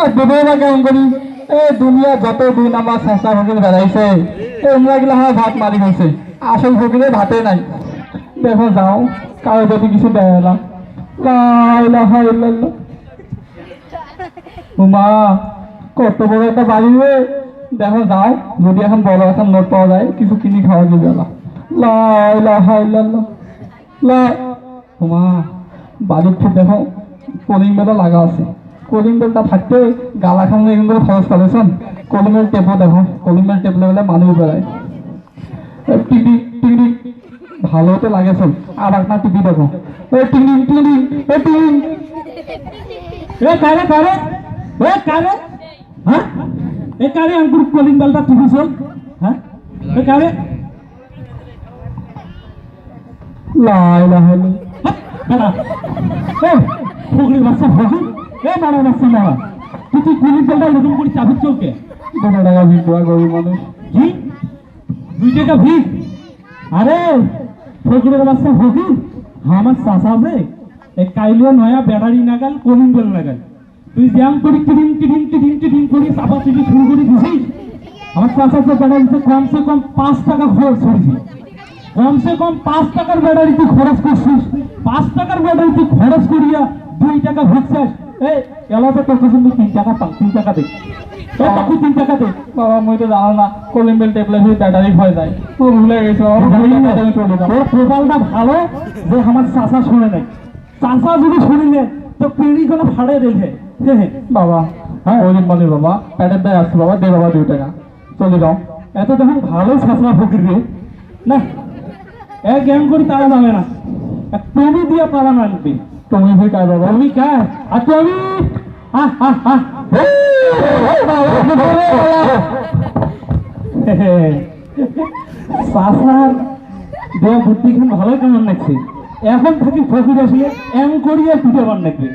আর দেবে কেমন করি এ দুনিয়া যত দিন আমার চেষ্টা বেড়াইছে এমরা ভাত মারি গেছে আসল ফকিরে ভাতে নাই। দেখো যাও, কারও যদি কিছু দেয় না। কত বড় একটা বাড়ি রে। দেখো যাও, যদি এখন বড় এখন নোট পাওয়া যায়, কিছু কিনে খাওয়া যাবে না। বাড়ির ঠিক দেখো কলিং বেলও লাগা আছে। কলিং বেলটা থাকতে গালা খামলে কিন্তু খরচ করেছেন কলিং বেল টেপও দেখো কলিং বেল টেপলে বলে মানুষ বেড়ায়। টিভি টিভি ভালো তো লাগেছে আর আপনার টিভি দেখো। এ টিভি টিভি এ টিভি এ, কারে কারে? কারে? হ্যাঁ? এ, কারে? আঙ্কুর কলিং বেলটা টিপি চল হ্যাঁ? এ, কারে? লাই লাহালি দাঁড়া এ বাচ্চা ফকির আমার কমসে কম পাঁচ টাকা খরচ কমসে কম পাঁচ টাকার ব্যাটারি খরচ করছিস। পাঁচ টাকার ব্যাটারি খরচ করিয়া দুই টাকা ভুগছিস এই এলাকা তোর কাছে তুই তিন টাকা পাও তিন টাকা দে। এ, বাপু তিন টাকা দে। বাবা মুই তো জানো না কলিং বেল ব্যাটারি হয়ে যায়। ও ভুলে গেছো ব্যাটারি চলে যাও তোর প্রোফাইলটা ভালো যে আমার চাষা শুনে নাই চাষা যদি শুনিলে তো পিঁড়ি কোনো রেখে বাবা হ্যাঁ মানুষ বাবা প্যাটের দায় আসছে বাবা দে বাবা দুই টাকা। চলে যাও। এত যখন ভালো ছাত্রা ফকির রে না এক জ্ঞান করি তারা যাবে না। তুমি দিয়ে পালা আনবি তুমি কার বাবা? তুমি কার? আর আমি চাষার দেয়া বুদ্ধি খান ভালো কেমন লাগছে এখন থাকি ফকির আসিয়ে এম করিয়া পিঠে বান লাগবে